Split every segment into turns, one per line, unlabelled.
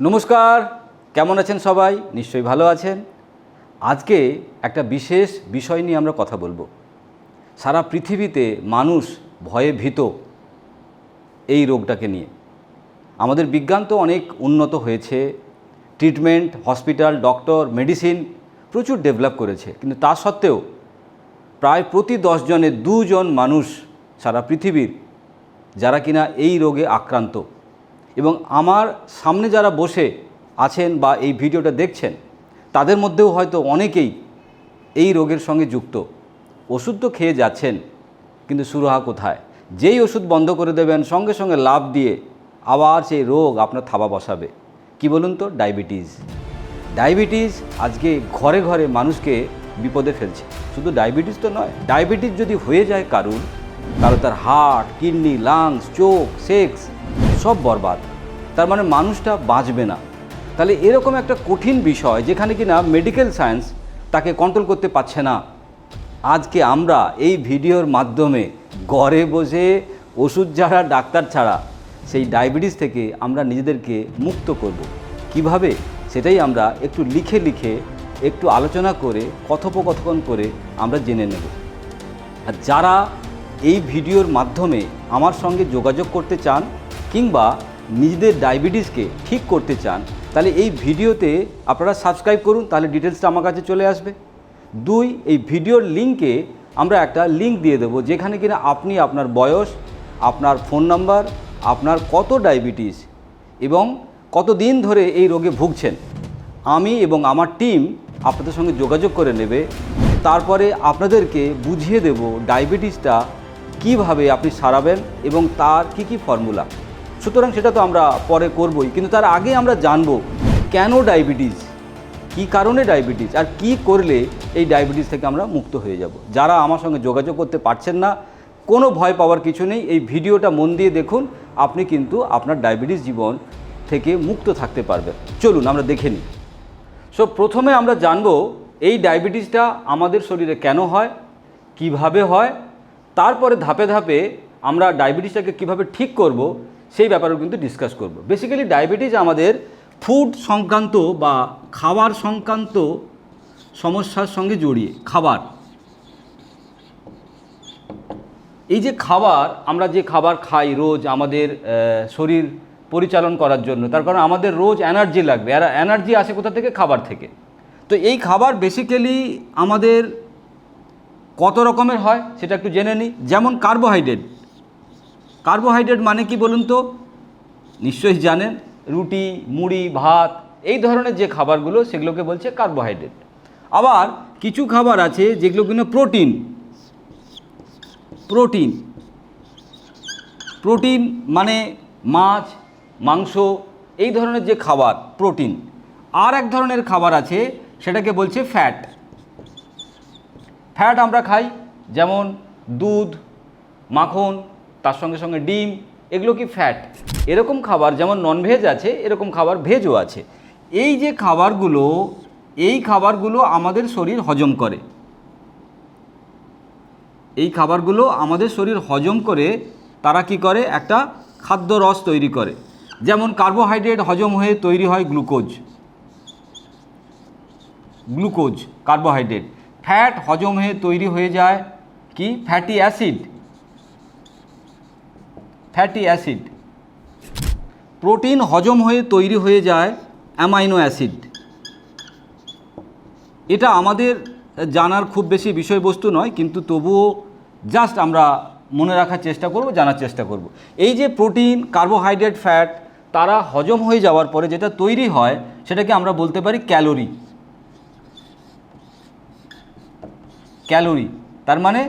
নমস্কার, কেমন আছেন সবাই? নিশ্চয়ই ভালো আছেন। আজকে একটা বিশেষ বিষয় নিয়ে আমরা কথা বলব। সারা পৃথিবীতে মানুষ ভয়ে ভীত এই রোগটাকে নিয়ে। আমাদের বিজ্ঞান তো অনেক উন্নত হয়েছে। ট্রিটমেন্ট, হসপিটাল, ডক্টর, মেডিসিন প্রচুর ডেভেলপ করেছে। কিন্তু তা সত্ত্বেও প্রায় প্রতি জনে দুজন মানুষ সারা পৃথিবীর, যারা কিনা এই রোগে আক্রান্ত। এবং আমার সামনে যারা বসে আছেন বা এই ভিডিওটা দেখছেন, তাদের মধ্যেও হয়তো অনেকেই এই রোগের সঙ্গে যুক্ত। ওষুধ তো খেয়ে যাচ্ছেন, কিন্তু সুরাহা কোথায়? যেই ওষুধ বন্ধ করে দেবেন, সঙ্গে সঙ্গে লাভ দিয়ে আবার সেই রোগ আপনার থাবা বসাবে। কি বলুন তো? ডায়াবেটিস। ডায়াবেটিস আজকে ঘরে ঘরে মানুষকে বিপদে ফেলছে। শুধু ডায়াবেটিস তো নয়, ডায়াবেটিস যদি হয়ে যায় কারুর, তাহলে তার হার্ট, কিডনি লাংস চোখ, সেক্স সব বরবাদ। তার মানে মানুষটা বাঁচবে না। তাহলে এরকম একটা কঠিন বিষয় যেখানে কিনা মেডিকেল সায়েন্স তাকে কন্ট্রোল করতে পারছে না। আজকে আমরা এই ভিডিওর মাধ্যমে ঘরে বসে ওষুধ ছাড়া ডাক্তার ছাড়া, সেই ডায়াবেটিস থেকে আমরা নিজেদেরকে মুক্ত করব। কীভাবে? সেটাই আমরা একটু লিখে লিখে, একটু আলোচনা করে, কথোপকথন করে আমরা জেনে নেব। আর যারা এই ভিডিওর মাধ্যমে আমার সঙ্গে যোগাযোগ করতে চান কিংবা নিজেদের ডায়াবেটিসকে ঠিক করতে চান, তাহলে এই ভিডিওতে আপনারা সাবস্ক্রাইব করুন, তাহলে ডিটেলসটা আমার কাছে চলে আসবে। দুই, এই ভিডিওর লিঙ্কে আমরা একটা লিঙ্ক দিয়ে দেবো, যেখানে কিনা আপনি আপনার বয়স, আপনার ফোন নাম্বার, আপনার কত ডায়াবেটিস এবং কত দিন ধরে এই রোগে ভুগছেন। আমি এবং আমার টিম আপনাদের সঙ্গে যোগাযোগ করে নেবে, তারপরে আপনাদেরকে বুঝিয়ে দেব ডায়াবেটিসটা কীভাবে আপনি সারাবেন এবং তার কি কি ফর্মুলা। সুতরাং সেটা তো আমরা পরে করবই। কিন্তু তার আগে আমরা জানব, কেন ডায়াবেটিস? কি কারণে ডায়াবেটিস? আর কি করলে এই ডায়াবেটিস থেকে আমরা মুক্ত হয়ে যাব? যারা আমার সঙ্গে যোগাযোগ করতে পারছেন না, কোনো ভয় পাওয়ার কিছু নেই। এই ভিডিওটা মন দিয়ে দেখুন, আপনি কিন্তু আপনার ডায়াবেটিস জীবন থেকে মুক্ত থাকতে পারবেন। চলুন, আমরা দেখে নিই। সো প্রথমে আমরা জানব, এই ডায়াবেটিসটা আমাদের শরীরে কেন হয়, কীভাবে হয়? তারপরে ধাপে ধাপে আমরা ডায়াবেটিসটাকে কীভাবে ঠিক করব সেই ব্যাপারেও কিন্তু ডিসকাস করব। বেসিক্যালি ডায়াবেটিস আমাদের ফুড সংক্রান্ত বা খাবার সংক্রান্ত সমস্যার সঙ্গে জড়িয়ে, খাবার। এই যে খাবার, আমরা যে খাবার খাই রোজ আমাদের শরীর পরিচালন করার জন্য, তার কারণ আমাদের রোজ এনার্জি লাগবে, আর এনার্জি আসে কোথা থেকে? খাবার থেকে। তো এই খাবার বেসিক্যালি আমাদের কত রকমের হয় সেটা একটু জেনে নিই। যেমন কার্বোহাইড্রেট কার্বোহাইড্রেট মানে কি বলুন তো? নিশ্চয়ই জানেন, রুটি, মুড়ি, ভাত, এই ধরনের যে খাবারগুলো সেগুলোকে বলছে কার্বোহাইড্রেট। আবার কিছু খাবার আছে যেগুলো কিনা প্রোটিন। প্রোটিন। প্রোটিন মানে মাছ, মাংস, এই ধরনের যে খাবার, প্রোটিন। আর এক ধরনের খাবার আছে সেটাকে বলছে ফ্যাট। ফ্যাট আমরা খাই যেমন দুধ, মাখন তার সঙ্গে সঙ্গে ডিম, এগুলো কি ফ্যাট এরকম খাবার যেমন ননভেজ আছে, এরকম খাবার ভেজও আছে। এই যে খাবারগুলো, এই খাবারগুলো আমাদের শরীর হজম করে। এই খাবারগুলো আমাদের শরীর হজম করে, তারা কি করে? একটা খাদ্য রস তৈরি করে। যেমন কার্বোহাইড্রেট হজম হয়ে তৈরি হয় গ্লুকোজ গ্লুকোজ কার্বোহাইড্রেট ফ্যাট হজম হয়ে তৈরি হয়ে যায় কি? Fatty acid fatty acid protein হজম হয়ে তৈরি হয়ে যায় অ্যামাইনো অ্যাসিড। এটা আমাদের জানার খুব বেশি বিষয়বস্তু নয়, কিন্তু তবুও জাস্ট আমরা মনে রাখার চেষ্টা করব, জানার চেষ্টা করব। এই যে প্রোটিন, কার্বোহাইড্রেট, ফ্যাট, তারা হজম হয়ে যাওয়ার পরে যেটা তৈরি হয়, সেটাকে আমরা বলতে পারি ক্যালোরি। ক্যালোরি, তার মানে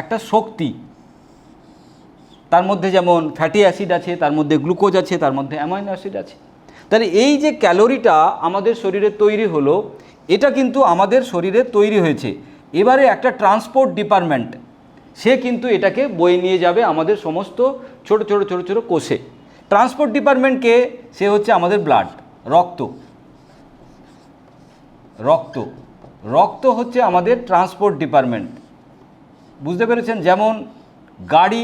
একটা শক্তি। তার মধ্যে যেমন ফ্যাটি অ্যাসিড আছে, তার মধ্যে গ্লুকোজ আছে, তার মধ্যে অ্যামাইনো অ্যাসিড আছে। তাহলে এই যে ক্যালোরিটা আমাদের শরীরে তৈরি হলো, এটা কিন্তু আমাদের শরীরে তৈরি হয়েছে। এবারে একটা ট্রান্সপোর্ট ডিপার্টমেন্ট সে কিন্তু এটাকে বয়ে নিয়ে যাবে আমাদের সমস্ত ছোট ছোট ছোট ছোট কোষে। ট্রান্সপোর্ট ডিপার্টমেন্টকে সে হচ্ছে আমাদের ব্লাড রক্ত। রক্ত। রক্ত হচ্ছে আমাদের ট্রান্সপোর্ট ডিপার্টমেন্ট বুঝতে পেরেছেন? যেমন গাড়ি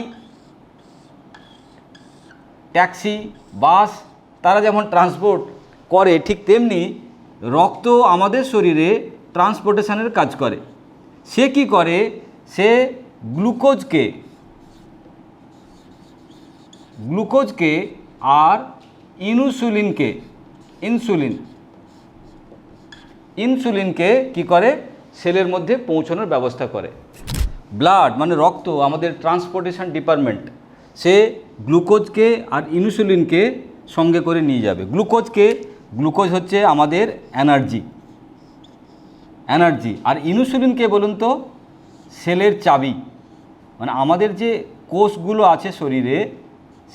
ট্যাক্সি, বাস, তারা যেমন ট্রান্সপোর্ট করে, ঠিক তেমনি রক্ত আমাদের শরীরে ট্রান্সপোর্টেশনের কাজ করে। সে কি করে? সে গ্লুকোজকে গ্লুকোজকে আর ইনসুলিনকে, ইনসুলিন, ইনসুলিনকে কি করে? সেলের মধ্যে পৌঁছানোর ব্যবস্থা করে। ব্লাড মানে রক্ত, আমাদের ট্রান্সপোর্টেশন ডিপার্টমেন্ট। সে গ্লুকোজকে আর ইনসুলিনকে সঙ্গে করে নিয়ে যাবে। গ্লুকোজকে, গ্লুকোজ হচ্ছে আমাদের এনার্জি। এনার্জি। আর ইনসুলিনকে বলুন তো, সেলের চাবি। মানে আমাদের যে কোষগুলো আছে শরীরে,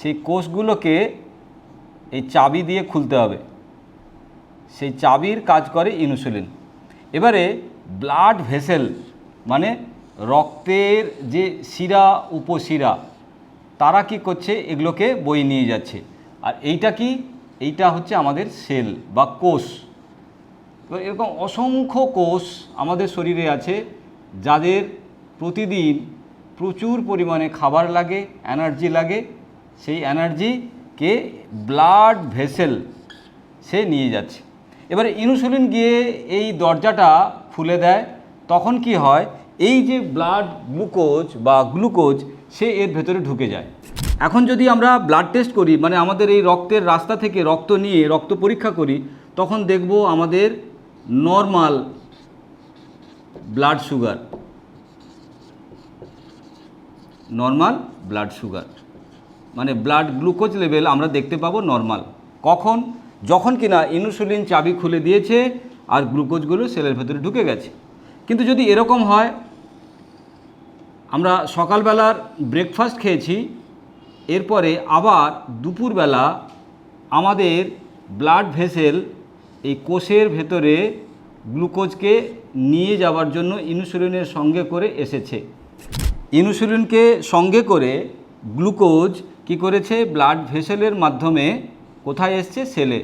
সেই কোষগুলোকে এই চাবি দিয়ে খুলতে হবে। সেই চাবির কাজ করে ইনসুলিন। এবারে ব্লাড ভেসেল মানে রক্তের যে শিরা, উপশিরা তারা কি করছে? এগুলোকে বই নিয়ে যাচ্ছে। আর এইটা কি? এইটা হচ্ছে আমাদের সেল বা কোষ। তো এরকম অসংখ্য কোষ আমাদের শরীরে আছে, যাদের প্রতিদিন প্রচুর পরিমাণে খাবার লাগে, এনার্জি লাগে। সেই এনার্জিকে ব্লাড ভেসেল সে নিয়ে যাচ্ছে। এবারে ইনসুলিন গিয়ে এই দরজাটা খুলে দেয়, তখন কি হয়? এই যে ব্লাড গ্লুকোজ বা গ্লুকোজ সে এর ভেতরে ঢুকে যায়। এখন যদি আমরা ব্লাড টেস্ট করি মানে আমাদের এই রক্তের রাস্তা থেকে রক্ত নিয়ে রক্ত পরীক্ষা করি, তখন দেখব আমাদের normal blood sugar normal blood sugar মানে ব্লাড গ্লুকোজ লেভেল আমরা দেখতে পাবো নর্মাল কখন? যখন কিনা ইনসুলিন চাবি খুলে দিয়েছে আর গ্লুকোজগুলো সেলের ভেতরে ঢুকে গেছে। কিন্তু যদি এরকম হয় আমরা সকালবেলার ব্রেকফাস্ট খেয়েছি, এরপরে আবার দুপুরবেলা আমাদের ব্লাড ভেসেল এই কোষের ভেতরে গ্লুকোজকে নিয়ে যাওয়ার জন্য ইনসুলিনের সঙ্গে করে এসেছে। ইনসুলিনকে সঙ্গে করে গ্লুকোজ কি করেছে? ব্লাড ভেসেলের মাধ্যমে কোথায় এসছে? সেলে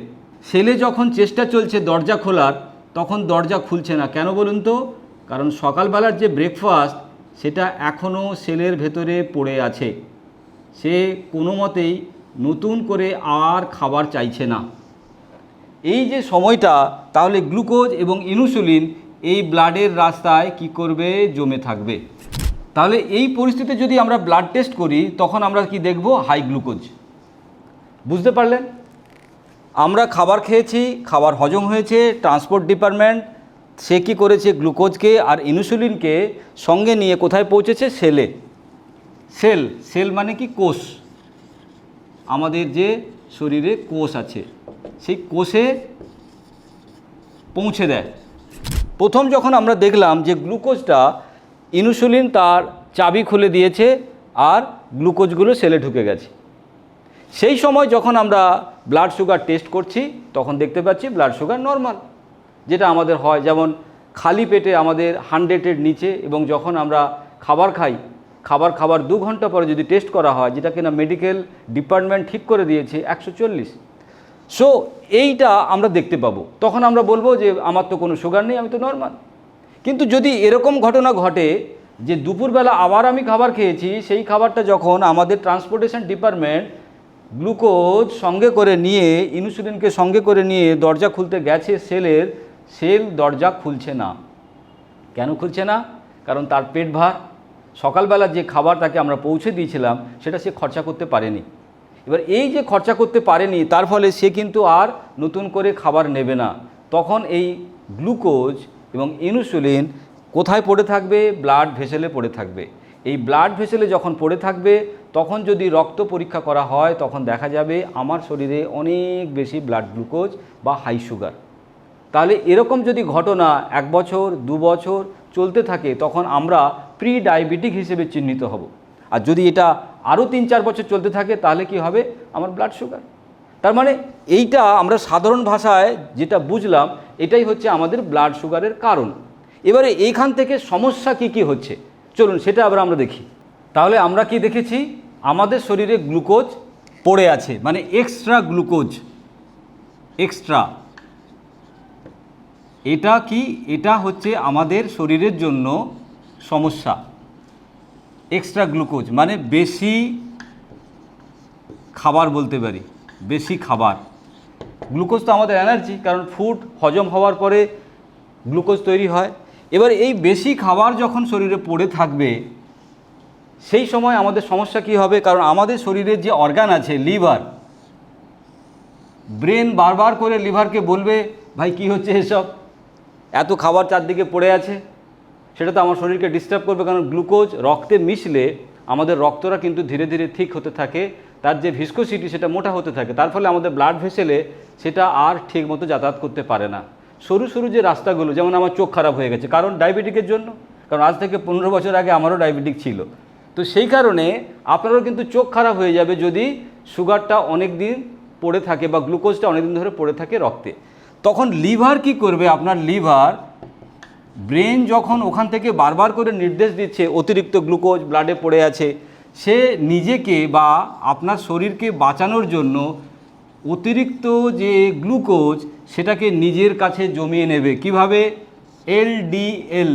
সেলে যখন চেষ্টা চলছে দরজা খোলার, তখন দরজা খুলছে না। কেন বলুন তো? কারণ সকালবেলার যে ব্রেকফাস্ট সেটা এখনও সেলের ভেতরে পড়ে আছে। সে কোনো মতেই নতুন করে আর খাবার চাইছে না। এই যে সময়টা, তাহলে গ্লুকোজ এবং ইনসুলিন এই ব্লাডের রাস্তায় কি করবে, জমে থাকবে। তাহলে এই পরিস্থিতিতে যদি আমরা ব্লাড টেস্ট করি, তখন আমরা কি দেখব? High glucose. বুঝতে পারলেন? আমরা খাবার খেয়েছি, খাবার হজম হয়েছে, ট্রান্সপোর্ট ডিপার্টমেন্ট সে কী করেছে? গ্লুকোজকে আর ইনসুলিনকে সঙ্গে নিয়ে কোথায় পৌঁছেছে? সেলে। সেল। সেল মানে কি? কোষ। আমাদের যে শরীরে কোষ আছে, সেই কোষে পৌঁছে দেয়। প্রথম যখন আমরা দেখলাম যে গ্লুকোজটা ইনসুলিন তার চাবি খুলে দিয়েছে আর গ্লুকোজগুলো সেলে ঢুকে গেছে। সেই সময় যখন আমরা ব্লাড সুগার টেস্ট করছি, তখন দেখতে পাচ্ছি ব্লাড সুগার নর্মাল। যেটা আমাদের হয়, যেমন খালি পেটে আমাদের হান্ড্রেডের নিচে এবং যখন আমরা খাবার খাই, খাবার খাবার দু ঘণ্টা পরে যদি টেস্ট করা হয়, যেটা কিনা মেডিকেল ডিপার্টমেন্ট ঠিক করে দিয়েছে, একশো চল্লিশ। সো এইটা আমরা দেখতে পাবো। তখন আমরা বলব যে, আমার তো কোনো সুগার নেই, আমি তো নর্মাল কিন্তু যদি এরকম ঘটনা ঘটে যে, দুপুরবেলা আবার আমি খাবার খেয়েছি, সেই খাবারটা যখন আমাদের ট্রান্সপোর্টেশন ডিপার্টমেন্ট গ্লুকোজ সঙ্গে করে নিয়ে ইনসুলিনকে সঙ্গে করে নিয়ে দরজা খুলতে গেছে, সেলের সেল দরজা খুলছে না। কেন খুলছে না? কারণ তার পেট ভার। সকালবেলা যে খাবার তাকে আমরা পৌঁছে দিয়েছিলাম, সেটা সে খরচা করতে পারেনি। এবার এই যে খরচা করতে পারেনি, তার ফলে সে কিন্তু আর নতুন করে খাবার নেবে না। তখন এই গ্লুকোজ এবং ইনসুলিন কোথায় পড়ে থাকবে? ব্লাড ভেসেলে পড়ে থাকবে। এই ব্লাড ভেসেলে যখন পড়ে থাকবে, তখন যদি রক্ত পরীক্ষা করা হয়, তখন দেখা যাবে আমার শরীরে অনেক বেশি ব্লাড গ্লুকোজ বা হাই সুগার। তাহলে এরকম যদি ঘটনা এক বছর, দু বছর চলতে থাকে, তখন আমরা প্রি ডায়াবেটিক হিসেবে চিহ্নিত হব। আর যদি এটা আরও তিন চার বছর চলতে থাকে, তাহলে কি হবে? আমার ব্লাড সুগার তার মানে এইটা আমরা সাধারণ ভাষায় যেটা বুঝলাম, এটাই হচ্ছে আমাদের ব্লাড সুগারের কারণ। এবারে এইখান থেকে সমস্যা কি কি হচ্ছে? চলুন, সেটা আবার আমরা দেখি। তাহলে আমরা কি দেখেছি? আমাদের শরীরে গ্লুকোজ পড়ে আছে মানে এক্সট্রা গ্লুকোজ এক্সট্রা এটা কি? এটা হচ্ছে আমাদের শরীরের জন্য সমস্যা। এক্সট্রা গ্লুকোজ মানে বেশি খাবার বলতে পারি, বেশি খাবার। গ্লুকোজ তো আমাদের এনার্জি কারণ ফুড হজম হওয়ার পরে গ্লুকোজ তৈরি হয়। এবার এই বেশি খাবার যখন শরীরে পড়ে থাকবে, সেই সময় আমাদের সমস্যা কি হবে? কারণ আমাদের শরীরের যে অর্গান আছে লিভার ব্রেন বারবার করে লিভারকে বলবে, ভাই, কি হচ্ছে এসব? এত খাবার চারদিকে পড়ে আছে, সেটা তো আমার শরীরকে ডিস্টার্ব করবে, কারণ গ্লুকোজ রক্তে মিশলে আমাদের রক্তরা কিন্তু ধীরে ধীরে ঠিক হতে থাকে, তার যে ভিসকোসিটি সেটা মোটা হতে থাকে, তার ফলে আমাদের ব্লাড ভেসেলে সেটা আর ঠিক মতো যাতায়াত করতে পারে না। সরু সরু যে রাস্তাগুলো, যেমন আমার চোখ খারাপ হয়ে গেছে, কারণ ডায়াবেটিকের জন্য, কারণ আজ থেকে পনেরো বছর আগে আমারও ডায়াবেটিক ছিল। তো সেই কারণে আপনারও কিন্তু চোখ খারাপ হয়ে যাবে যদি সুগারটা অনেক দিন পড়ে থাকে বা গ্লুকোজটা অনেকদিন ধরে পড়ে থাকে রক্তে। তখন লিভার কি করবে? আপনার লিভার ব্রেন যখন ওখান থেকে বারবার করে নির্দেশ দিচ্ছে, অতিরিক্ত গ্লুকোজ ব্লাডে পড়ে আছে, সে নিজেকে বা আপনার শরীরকে বাঁচানোর জন্য অতিরিক্ত যে গ্লুকোজ, সেটাকে নিজের কাছে জমিয়ে নেবে। কীভাবে? এলডিএল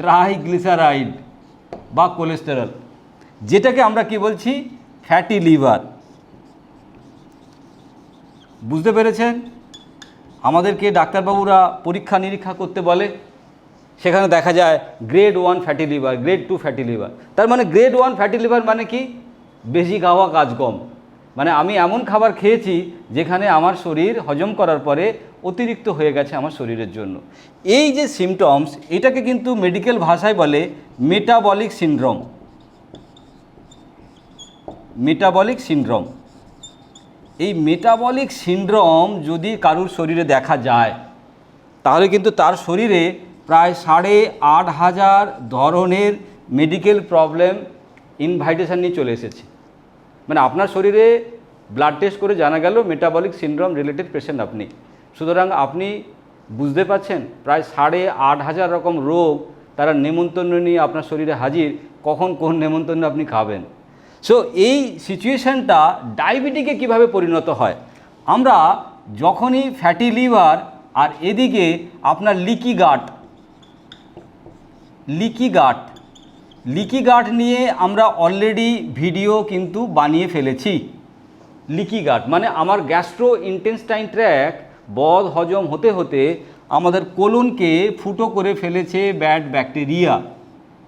ট্রাইগ্লিসারাইড বা কোলেস্টেরল, যেটাকে আমরা কি বলছি? Fatty liver. বুঝতে পেরেছেন? আমাদেরকে ডাক্তারবাবুরা পরীক্ষা নিরীক্ষা করতে বলে। সেখানে দেখা যায় grade one fatty liver grade two fatty liver তার মানে গ্রেড ওয়ান ফ্যাটি লিভার মানে কি? বেশি খাওয়া কাজ কম। মানে আমি এমন খাবার খেয়েছি যেখানে আমার শরীর হজম করার পরে অতিরিক্ত হয়ে গেছে আমার শরীরের জন্য। এই যে সিমটমস এটাকে কিন্তু মেডিকেল ভাষায় বলে মেটাবলিক সিনড্রোম মেটাবলিক সিনড্রোম এই মেটাবলিক সিনড্রোম যদি কারুর শরীরে দেখা যায়, তাহলে কিন্তু তার শরীরে প্রায় সাড়ে আট হাজার ধরনের মেডিকেল প্রবলেম ইনভাইটেশন নিয়ে চলে এসেছে। মানে আপনার শরীরে ব্লাড টেস্ট করে জানা গেল মেটাবলিক সিনড্রোম রিলেটেড পেশেন্ট আপনি। সুতরাং আপনি বুঝতে পাচ্ছেন প্রায় সাড়ে আট হাজার রকম রোগ তারা নেমন্তন্ন নিয়ে আপনার শরীরে হাজির, কখন কোন নেমন্তন্ন আপনি খাবেন। সো এই সিচুয়েশানটা ডায়াবেটিকে কীভাবে পরিণত হয়? আমরা যখনই ফ্যাটি লিভার আর এদিকে আপনার leaky gut leaky gut leaky gut নিয়ে আমরা অলরেডি ভিডিও কিন্তু বানিয়ে ফেলেছি। লিকি গাট মানে আমার গ্যাস্ট্রো ইন্টেন্সটাইন ট্র্যাক বদ হজম হতে হতে আমাদের কোলনকে ফুটো করে ফেলেছে ব্যাড ব্যাকটেরিয়া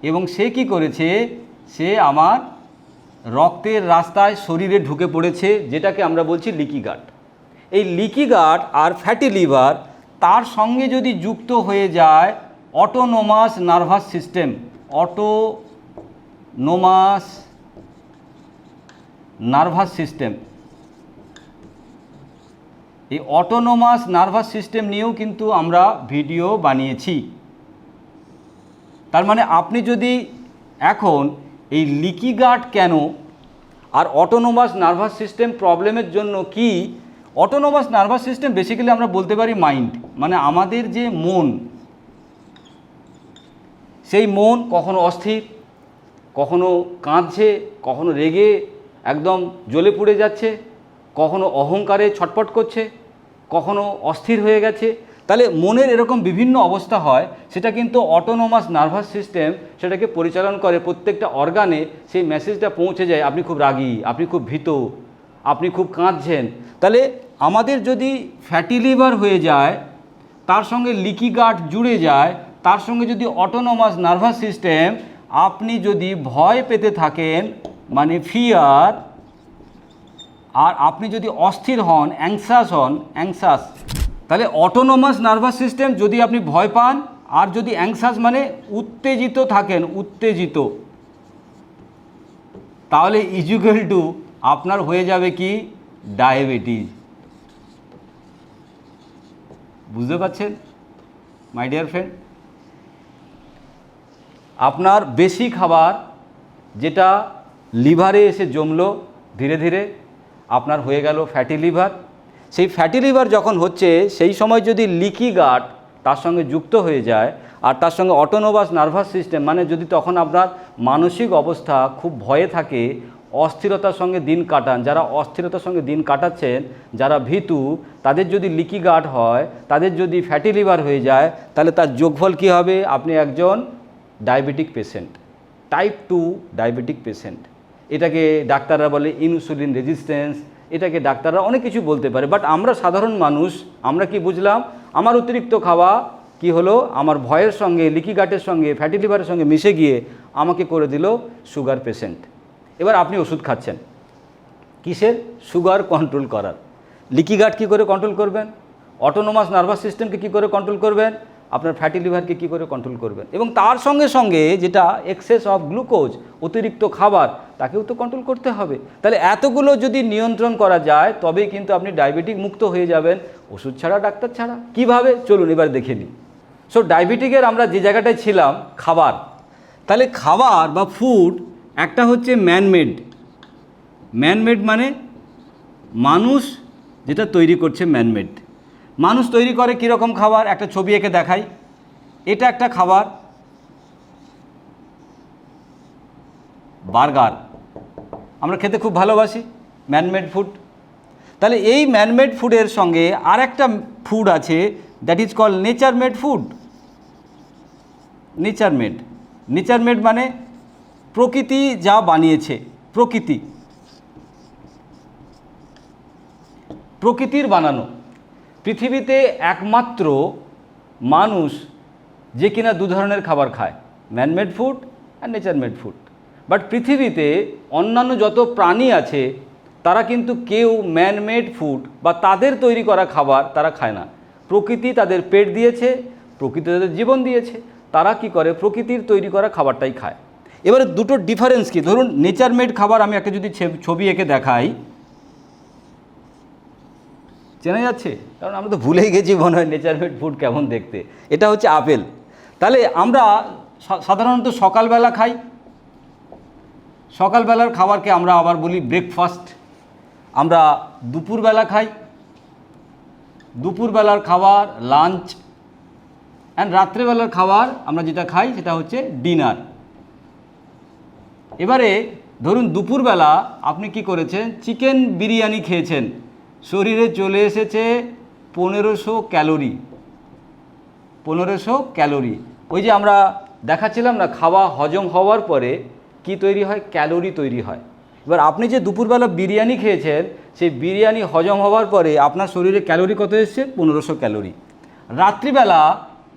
এবং সে কি করেছে? সে আমার রক্তের রাস্তায় শরীরে ঢুকে পড়েছে, যেটাকে আমরা বলছি লিকি এই লিকি আর ফ্যাটি লিভার তার সঙ্গে যদি যুক্ত হয়ে যায় autonomous nervous system autonomous nervous system এই অটোনোমাস নার্ভাস সিস্টেম নিয়েও কিন্তু আমরা ভিডিও বানিয়েছি। তার মানে আপনি যদি এখন এই লিকি গার্ড কেন? আর অটোনোমাস নার্ভাস সিস্টেম প্রবলেমের জন্য কি? অটোনোমাস নার্ভাস সিস্টেম বেসিক্যালি আমরা বলতে পারি মাইন্ড মানে আমাদের যে মন। সেই মন কখনো অস্থির, কখনো কাঁদছে, কখনো রেগে, একদম জ্বলে পুড়ে যাচ্ছে, কখনো অহংকারে ছটপট করছে, কখনো অস্থির হয়ে গেছে। তাহলে মনের এরকম বিভিন্ন অবস্থা হয়, সেটা কিন্তু অটোনোমাস নার্ভাস সিস্টেম সেটাকে পরিচালন করে প্রত্যেকটা অর্গানে সেই মেসেজটা পৌঁছে যায়, আপনি খুব রাগী, আপনি খুব ভীত, আপনি খুব কাঁদছেন। তাহলে আমাদের যদি ফ্যাটি লিভার হয়ে যায়, তার সঙ্গে লিকি গার্ড জুড়ে যায়, তার সঙ্গে যদি অটোনোমাস নার্ভাস সিস্টেম আপনি যদি ভয় পেতে থাকেন মানে ফিয়ার আর আপনি যদি অস্থির হন অ্যাংসাস হন অ্যাংসাস তাহলে অটোনোমাস নার্ভাস সিস্টেম যদি আপনি ভয় পান, আর যদি অ্যাংসাস মানে উত্তেজিত থাকেন, উত্তেজিত, তাহলে ইজুকাল টু আপনার হয়ে যাবে কি? ডায়াবেটিস বুঝতে পারছেন? মাই ডিয়ার ফ্রেন্ড আপনার বেশি খাবার যেটা লিভারে এসে জমলো, ধীরে ধীরে আপনার হয়ে গেল ফ্যাটি লিভার সেই ফ্যাটি লিভার যখন হচ্ছে, সেই সময় যদি লিকি গার্ড তার সঙ্গে যুক্ত হয়ে যায়, আর তার সঙ্গে অটোনোভাস নার্ভাস সিস্টেম মানে যদি তখন আপনার মানসিক অবস্থা খুব ভয়ে থাকে, অস্থিরতার সঙ্গে দিন কাটান, যারা অস্থিরতার সঙ্গে দিন কাটাচ্ছেন, যারা ভীতু, তাদের যদি লিকি গার্ড হয়, তাদের যদি ফ্যাটি লিভার হয়ে যায়, তাহলে তার যোগফল কী হবে? আপনি একজন diabetic patient type two diabetic patient এটাকে ডাক্তাররা বলে ইনসুলিন রেজিস্ট্যান্স এটাকে ডাক্তাররা অনেক কিছু বলতে পারে বাট আমরা সাধারণ মানুষ, আমরা কি বুঝলাম? আমার অতিরিক্ত খাওয়া কি হলো? আমার ভয়ের সঙ্গে, লিকি গাটের সঙ্গে ফ্যাটি লিভারের সঙ্গে মিশে গিয়ে আমাকে করে দিল সুগার পেশেন্ট এবার আপনি ওষুধ খাচ্ছেন। কিসের? সুগার কন্ট্রোল করার। লিকি গাট কী করে কন্ট্রোল করবেন? অটোনোমাস নার্ভাস সিস্টেমকে কী করে কন্ট্রোল করবেন? আপনার ফ্যাটি লিভারকে কী করে কন্ট্রোল করবেন? এবং তার সঙ্গে সঙ্গে যেটা এক্সেস অফ গ্লুকোজ অতিরিক্ত খাবার, তাকেও তো কন্ট্রোল করতে হবে। তাহলে এতগুলো যদি নিয়ন্ত্রণ করা যায়, তবেই কিন্তু আপনি ডায়াবেটিক মুক্ত হয়ে যাবেন। ওষুধ ছাড়া, ডাক্তার ছাড়া। কীভাবে? চলুন এবার দেখে নিই। সো ডায়াবেটিকের আমরা যে জায়গাটায় ছিলাম, খাবার। তাহলে খাবার বা ফুড একটা হচ্ছে ম্যানমেড ম্যানমেড মানে মানুষ যেটা তৈরি করছে ম্যানমেড মানুষ তৈরি করে কীরকম খাবার? একটা ছবি এঁকে দেখাই। এটা একটা খাবার। বার্গার। আমরা খেতে খুব ভালোবাসি। Manmade food. তাহলে এই ম্যানমেড ফুডের সঙ্গে আর একটা ফুড আছে, that is call nature made food. Nature made. Nature made মানে প্রকৃতি যা বানিয়েছে। প্রকৃতি। প্রকৃতির বানানো। পৃথিবীতে একমাত্র মানুষ যে কিনা দু ধরনের খাবার খায় ম্যানমেড ফুড আর নেচার মেড ফুড বাট পৃথিবীতে অন্যান্য যত প্রাণী আছে, তারা কিন্তু কেউ ম্যানমেড ফুড বা তাদের তৈরি করা খাবার তারা খায় না। প্রকৃতি তাদের পেট দিয়েছে, প্রকৃতি তাদের জীবন দিয়েছে, তারা কি করে? প্রকৃতির তৈরি করা খাবারটাই খায়। এবারে দুটো ডিফারেন্স কি? ধরুন নেচার মেড খাবার আমি একটা যদি ছবি এঁকে দেখাই চেনা যাচ্ছে? কারণ আমরা তো ভুলেই গেছি মনে হয় নেচার নেচারমেড ফুড কেমন দেখতে। এটা হচ্ছে আপেল। তাহলে আমরা সাধারণত সকালবেলা খাই। সকালবেলার খাবারকে আমরা আবার বলি ব্রেকফাস্ট আমরা দুপুরবেলা খাই। দুপুরবেলার খাবার লাঞ্চ অ্যান্ড রাত্রেবেলার খাবার আমরা যেটা খাই সেটা হচ্ছে ডিনার এবারে ধরুন দুপুরবেলা আপনি কি করেছেন? চিকেন বিরিয়ানি খেয়েছেন। শরীরে চলে এসেছে পনেরোশো ক্যালোরি। পনেরোশো ক্যালোরি। ওই যে আমরা দেখাচ্ছিলাম না, খাওয়া হজম হওয়ার পরে কি তৈরি হয়? ক্যালোরি তৈরি হয়। এবার আপনি যে দুপুরবেলা বিরিয়ানি খেয়েছেন, সেই বিরিয়ানি হজম হওয়ার পরে আপনার শরীরে ক্যালোরি কত এসছে? পনেরোশো ক্যালোরি। রাত্রিবেলা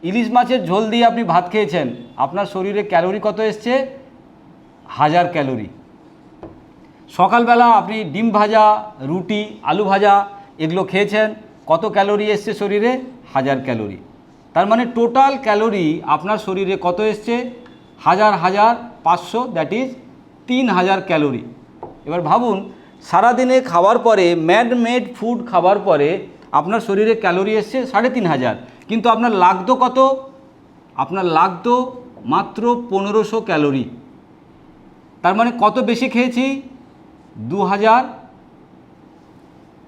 ইলিশ মাছের ঝোল দিয়ে আপনি ভাত খেয়েছেন, আপনার শরীরে ক্যালোরি কত এসছে? হাজার ক্যালোরি। সকালবেলা আপনি ডিম ভাজা, রুটি, আলু ভাজা এগুলো খেয়েছেন, কত ক্যালোরি এসছে শরীরে? হাজার ক্যালোরি। তার মানে টোটাল ক্যালোরি আপনার শরীরে কত এসছে? হাজার হাজার পাঁচশো দ্যাট ইজ তিন হাজার ক্যালোরি। এবার ভাবুন, সারাদিনে খাওয়ার পরে ম্যাড মেড ফুড খাওয়ার পরে আপনার শরীরে ক্যালোরি এসছে সাড়ে তিন হাজার। কিন্তু আপনার লাগতো কত? আপনার লাগতো মাত্র পনেরোশো ক্যালোরি। তার মানে কত বেশি খেয়েছি? দু হাজার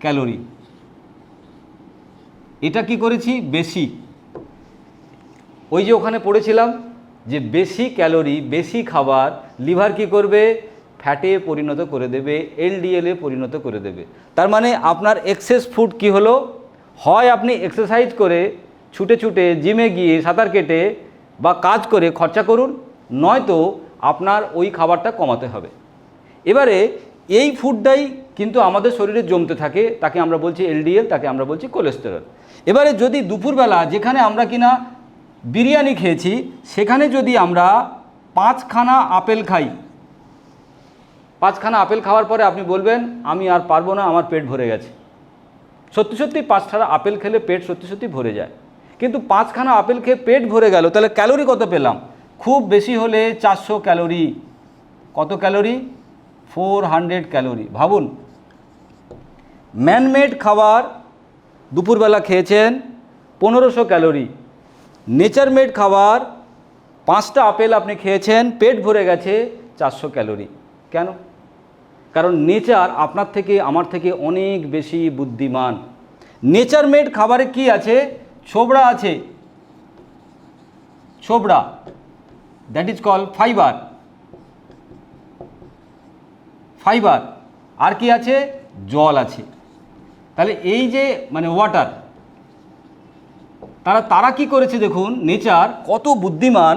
ক্যালোরি। এটা কি করেছি? বেশি। ওই যে ওখানে পড়েছিলাম যে বেশি ক্যালোরি, বেশি খাবার, লিভার কি করবে? ফ্যাটে পরিণত করে দেবে, এলডিএলে পরিণত করে দেবে। তার মানে আপনার এক্সেস ফুড কি হলো? হয় আপনি এক্সারসাইজ করে ছুটে ছুটে জিমে গিয়ে সাঁতার কেটে বা কাজ করে খরচা করুন, নয়তো আপনার ওই খাবারটা কমাতে হবে। এবারে এই ফুডটাই কিন্তু আমাদের শরীরে জমতে থাকে, তাকে আমরা বলছি এলডিএল তাকে আমরা বলছি কোলেস্টেরল এবারে যদি দুপুরবেলা যেখানে আমরা কিনা বিরিয়ানি খেয়েছি, সেখানে যদি আমরা পাঁচখানা আপেল খাই, পাঁচখানা আপেল খাওয়ার পরে আপনি বলবেন, আমি আর পারব না, আমার পেট ভরে গেছে। সত্যি সত্যি পাঁচখানা আপেল খেলে পেট সত্যি সত্যি ভরে যায়। কিন্তু পাঁচখানা আপেল খেয়ে পেট ভরে গেল, তাহলে ক্যালোরি কত পেলাম? খুব বেশি হলে চারশো ক্যালোরি। কত ক্যালোরি? Four hundred calorie. ভাবুন ম্যানমেড খাবার দুপুরবেলা খেয়েছেন পনেরোশো ক্যালোরি। নেচার মেড খাবার পাঁচটা আপেল আপনি খেয়েছেন, পেট ভরে গেছে চারশো ক্যালোরি। কেন? কারণ নেচার আপনার থেকে, আমার থেকে অনেক বেশি বুদ্ধিমান। নেচার মেড খাবারে কি আছে? ছোবড়া আছে। ছোবড়া that is call fibre fibre. আর কি আছে? জল আছে। তাহলে এই যে মানে ওয়াটার তারা তারা কি করেছে দেখুন? নেচার কত বুদ্ধিমান।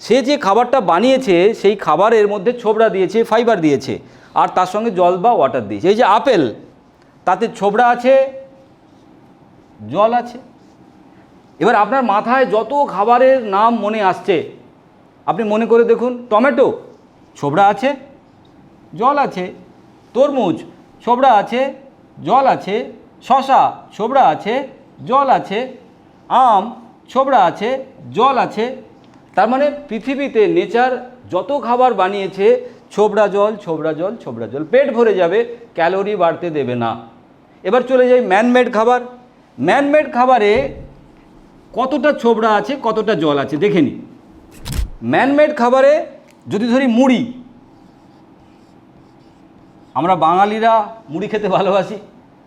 সে যে খাবারটা বানিয়েছে, সেই খাবারের মধ্যে ছোবড়া দিয়েছে ফাইবার দিয়েছে। আর তার সঙ্গে জল বা ওয়াটার দিয়েছে। এই যে আপেল, তাতে ছোবড়া আছে, জল আছে। এবার আপনার মাথায় যত খাবারের নাম মনে আসছে, আপনি মনে করে দেখুন, টমেটো, ছোবড়া আছে জল আছে, তরমুজ, ছোবড়া আছে, জল আছে, শশা, ছোবড়া আছে, জল আছে, আম, ছোবড়া আছে, জল আছে। তার মানে পৃথিবীতে নেচার যত খাবার বানিয়েছে, ছোবড়া জল ছোবড়া জল ছোবড়া জল, পেট ভরে যাবে, ক্যালোরি বাড়তে দেবে না। এবার চলে যাই ম্যানমেড খাবার। ম্যানমেড খাবারে কতটা ছোবড়া আছে, কতটা জল আছে, দেখে নিই ম্যানমেড খাবারে যদি ধরি মুড়ি আমরা বাঙালিরা মুড়ি খেতে ভালোবাসি।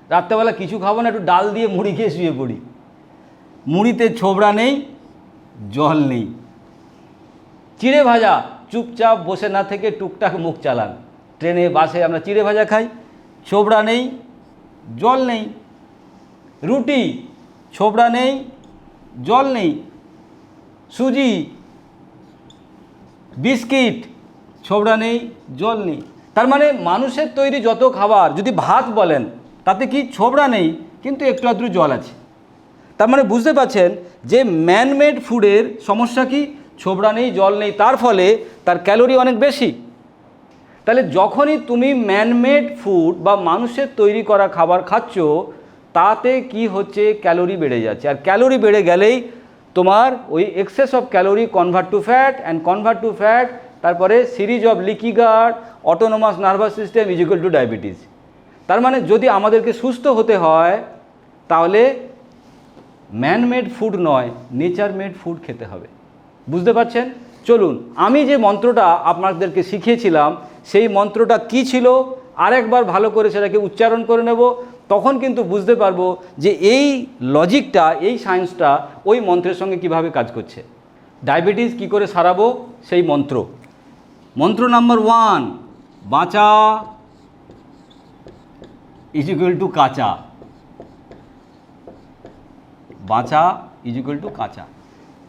রাত্রেবেলা কিছু খাব না, একটু ডাল দিয়ে মুড়ি খেয়ে শুয়ে পড়ি। মুড়িতে ছোবড়া নেই, জল নেই। চিড়ে ভাজা চুপচাপ বসে না থেকে টুকটাক মুখ চালান। ট্রেনে, বাসে আমরা চিড়ে ভাজা খাই, ছোবড়া নেই, জল নেই। রুটি, ছোবড়া নেই, জল নেই। সুজি, বিস্কিট, ছোবড়া নেই, জল নেই। তার মানে মানুষের তৈরি যত খাবার, যদি ভাত বলেন, তাতে কি ছোবড়া নেই, কিন্তু একটু আধটু জল আছে। তার মানে বুঝতে পারছেন যে ম্যানমেড ফুডের সমস্যা কি? ছোবড়া নেই, জল নেই, তার ফলে তার ক্যালোরি অনেক বেশি। তাহলে যখনই তুমি ম্যানমেড ফুড বা মানুষের তৈরি করা খাবার খাচ্ছ, তাতে কি হচ্ছে? ক্যালোরি বেড়ে যাচ্ছে। আর ক্যালোরি বেড়ে গেলেই তোমার ওই excess of calorie convert to fat and convert to fat তারপরে series of leaky gut autonomous nervous system is equal to diabetes তার মানে যদি আমাদেরকে সুস্থ হতে হয়, তাহলে ম্যানমেড ফুড নয় নেচার মেড ফুড খেতে হবে। বুঝতে পারছেন? চলুন, আমি যে মন্ত্রটা আপনাদেরকে শিখিয়েছিলাম, সেই মন্ত্রটা কি ছিল? আরেকবার ভালো করে সেটাকে উচ্চারণ করে নেব। তখন কিন্তু বুঝতে পারব যে এই লজিকটা এই সায়েন্সটা ওই মন্ত্রের সঙ্গে কীভাবে কাজ করছে। ডায়াবেটিস কি করে সারাবো? সেই মন্ত্র। মন্ত্র নাম্বার ওয়ান বাঁচা ইজ ইকুয়াল টু কাঁচা। বাঁচা ইজ ইকুয়াল টু কাঁচা।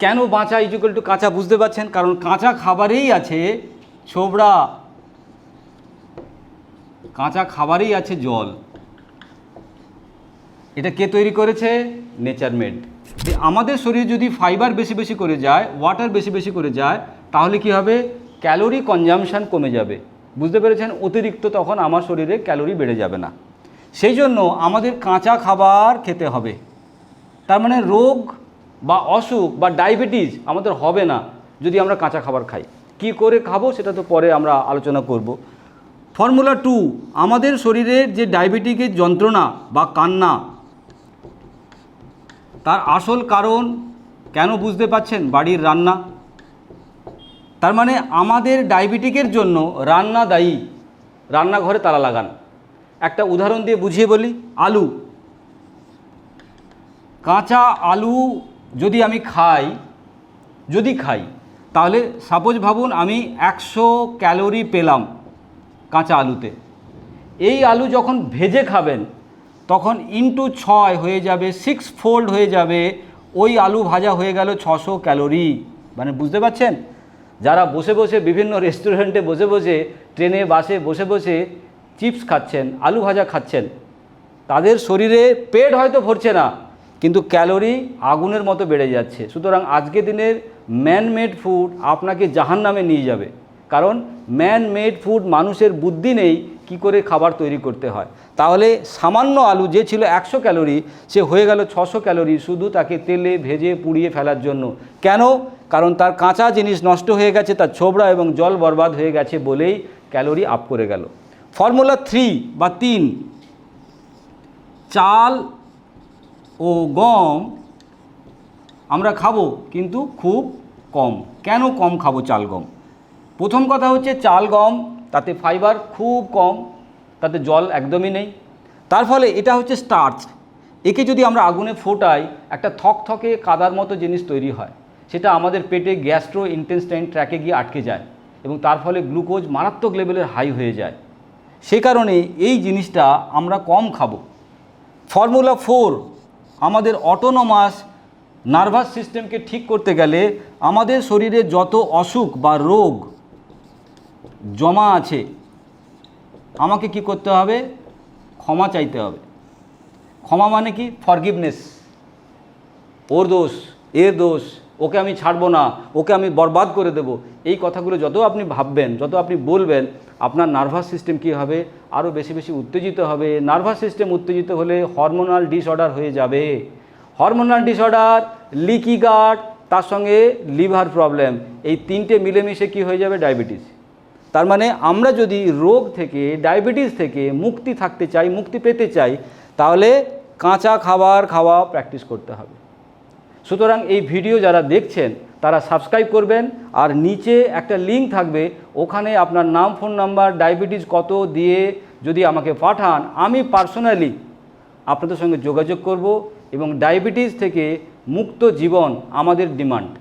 কেন বাঁচা ইজ ইকুয়াল টু কাঁচা বুঝতে পারছেন? কারণ কাঁচা খাবারেই আছে ছোবড়া। কাঁচা খাবারেই আছে জল। এটা কে তৈরি করেছে? নেচার মেড আমাদের শরীরে যদি ফাইবার বেশি বেশি করে যায় ওয়াটার বেশি বেশি করে যায়, তাহলে কি হবে? ক্যালোরি কনজামশান কমে যাবে। বুঝতে পেরেছেন? অতিরিক্ত তখন আমার শরীরে ক্যালোরি বেড়ে যাবে না। সেই জন্য আমাদের কাঁচা খাবার খেতে হবে। তার মানে রোগ বা অসুখ বা ডায়াবেটিস আমাদের হবে না যদি আমরা কাঁচা খাবার খাই। কি করে খাব সেটা তো পরে আমরা আলোচনা করব। ফর্মুলা টু, আমাদের শরীরের যে ডায়াবেটিকের যন্ত্রণা বা কান্না, তার আসল কারণ কেন বুঝতে পাচ্ছেন বাড়ির রান্না? তার মানে আমাদের ডায়াবেটিকের জন্য রান্না দায়ী। রান্নাঘরে তালা লাগান। একটা উদাহরণ দিয়ে বুঝিয়ে বলি, আলু। কাঁচা আলু যদি আমি খাই, যদি খাই, তাহলে সাপোজ ভাবুন আমি একশো ক্যালোরি পেলাম কাঁচা আলুতে। এই আলু যখন ভেজে খাবেন, তখন ইন্টু ছয় হয়ে যাবে সিক্স ফোল্ড হয়ে যাবে, ওই আলু ভাজা হয়ে গেল ছশো ক্যালোরি। মানে বুঝতে পারছেন? যারা বসে বসে বিভিন্ন রেস্টুরেন্টে বসে বসে ট্রেনে বাসে বসে বসে চিপস খাচ্ছেন, আলু ভাজা খাচ্ছেন, তাদের শরীরে পেট হয়তো ভরছে না, কিন্তু ক্যালোরি আগুনের মতো বেড়ে যাচ্ছে। সুতরাং আজকে দিনের ম্যান মেড ফুড আপনাকে জাহান নামে নিয়ে যাবে। কারণ ম্যান মেড ফুড মানুষের বুদ্ধি নেই কি করে খাবার তৈরি করতে হয়? তাহলে সামান্য আলু যে ছিল একশো ক্যালোরি, সে হয়ে গেল ছশো ক্যালোরি শুধু তাকে তেলে ভেজে পুড়িয়ে ফেলার জন্য। কেন? কারণ তার কাঁচা জিনিস নষ্ট হয়ে গেছে, তার ছোবড়া এবং জল বরবাদ হয়ে গেছে বলেই ক্যালোরি আপ করে গেল। ফর্মুলা থ্রি বা তিন, চাল ও গম আমরা খাব কিন্তু খুব কম। কেন কম খাব চাল গম? প্রথম কথা হচ্ছে চাল গম তাতে ফাইবার খুব কম, তাতে জল একদমই নেই। তার ফলে এটা হচ্ছে স্টার্চ একে যদি আমরা আগুনে ফোটাই, একটা থকথকে কাদার মতো জিনিস তৈরি হয়, সেটা আমাদের পেটে গ্যাস্ট্রো ইন্টেস্টাইন ট্র্যাকে গিয়ে আটকে যায় এবং তার ফলে গ্লুকোজ মারাত্মক লেভেলের হাই হয়ে যায়। সে কারণে এই জিনিসটা আমরা কম খাব। ফর্মুলা ফোর আমাদের অটোনোমাস নার্ভাস সিস্টেমকে ঠিক করতে গেলে আমাদের শরীরে যত অসুখ বা রোগ জমা আছে। আমাকে কি করতে হবে? ক্ষমা চাইতে হবে। ক্ষমা মানে কি? ফরগিভনেস ওর দোষ, এর দোষ, ওকে আমি ছাড়বো না, ওকে আমি বরবাদ করে দেব। এই কথাগুলো যত আপনি ভাববেন, যত আপনি বলবেন, আপনার নার্ভাস সিস্টেম কী হবে? আরও বেশি বেশি উত্তেজিত হবে। নার্ভাস সিস্টেম উত্তেজিত হলে হরমোনাল ডিসঅর্ডার হয়ে যাবে। হরমোনাল ডিসঅর্ডার লিকি গার্ড তার সঙ্গে লিভার প্রবলেম এই তিনটে মিলেমিশে কি হয়ে যাবে? ডায়াবেটিস তার মানে আমরা যদি রোগ থেকে, ডায়াবেটিস থেকে মুক্তি থাকতে চাই, মুক্তি পেতে চাই, তাহলে কাঁচা খাবার খাওয়া প্র্যাকটিস করতে হবে। সুতরাং এই ভিডিও যারা দেখছেন, তারা সাবস্ক্রাইব করবেন, আর নিচে একটা লিঙ্ক থাকবে, ওখানে আপনার নাম ফোন নাম্বার ডায়াবেটিস কত দিয়ে যদি আমাকে পাঠান, আমি পার্সোনালি আপনাদের সঙ্গে যোগাযোগ করব এবং ডায়াবেটিস থেকে মুক্ত জীবন আমাদের ডিমান্ড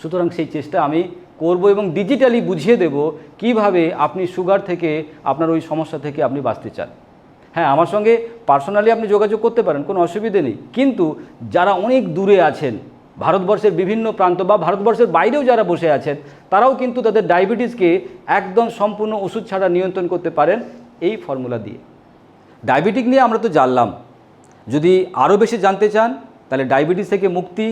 সুতরাং সেই চেষ্টা আমি করব এবং ডিজিটালি বুঝিয়ে দেব কীভাবে আপনি সুগার থেকে আপনার ওই সমস্যা থেকে আপনি বাঁচতে চান। হ্যাঁ আমার সঙ্গে পার্সোনালি আপনি যোগাযোগ করতে পারেন, কোনো অসুবিধে নেই। কিন্তু যারা অনেক দূরে আছেন, ভারতবর্ষের বিভিন্ন প্রান্ত বা ভারতবর্ষের বাইরেও যারা বসে আছেন, তারাও কিন্তু তাদের ডায়াবেটিসকে একদম সম্পূর্ণ ওষুধ ছাড়া নিয়ন্ত্রণ করতে পারেন এই ফর্মুলা দিয়ে। ডায়াবেটিক নিয়ে আমরা তো জানলাম। যদি আরও বেশি জানতে চান, তাহলে ডায়াবেটিস থেকে মুক্তি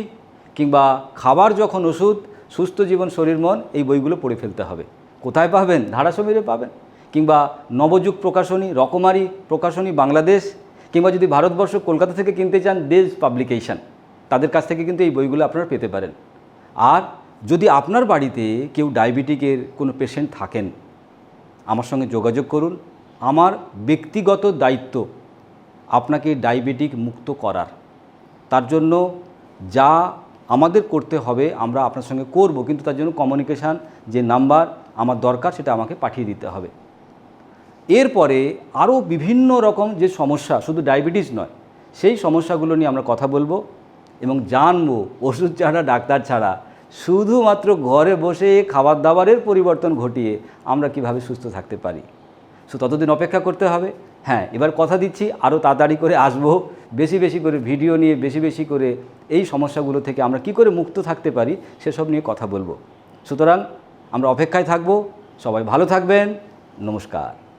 কিংবা খাবার যখন ওষুধ সুস্থ জীবন, শরীর, মন, এই বইগুলো পড়ে ফেলতে হবে। কোথায় পাবেন? ধারা সমীরে পাবেন। কিংবা নবযুগ প্রকাশনী, রকমারি প্রকাশনী, বাংলাদেশ, কিংবা যদি ভারতবর্ষ কলকাতা থেকে কিনতে চান দেশ পাবলিকেশন, তাদের কাছ থেকে কিন্তু এই বইগুলো আপনারা পেতে পারেন। আর যদি আপনার বাড়িতে কেউ ডায়াবেটিকের কোনো পেশেন্ট থাকেন, আমার সঙ্গে যোগাযোগ করুন। আমার ব্যক্তিগত দায়িত্ব আপনাকে ডায়াবেটিক মুক্ত করার। তার জন্য যা আমাদের করতে হবে, আমরা আপনার সঙ্গে করব, কিন্তু তার জন্য কমিউনিকেশান যে নাম্বার আমার দরকার সেটা আমাকে পাঠিয়ে দিতে হবে। এরপরে আরও বিভিন্ন রকম যে সমস্যা, শুধু ডায়াবেটিস নয়, সেই সমস্যাগুলো নিয়ে আমরা কথা বলব এবং জানব, ওষুধ ছাড়া, ডাক্তার ছাড়া, শুধুমাত্র ঘরে বসে খাবার দাবারের পরিবর্তন ঘটিয়ে আমরা কীভাবে সুস্থ থাকতে পারি। সো ততদিন অপেক্ষা করতে হবে হ্যাঁ এবার কথা দিচ্ছি আরও তাড়াতাড়ি করে আসব। বেশি বেশি করে ভিডিও নিয়ে, বেশি বেশি করে এই সমস্যাগুলো থেকে আমরা কি করে মুক্ত থাকতে পারি, সেসব নিয়ে কথা বলব। সুতরাং আমরা অপেক্ষায় থাকব। সবাই ভালো থাকবেন। নমস্কার।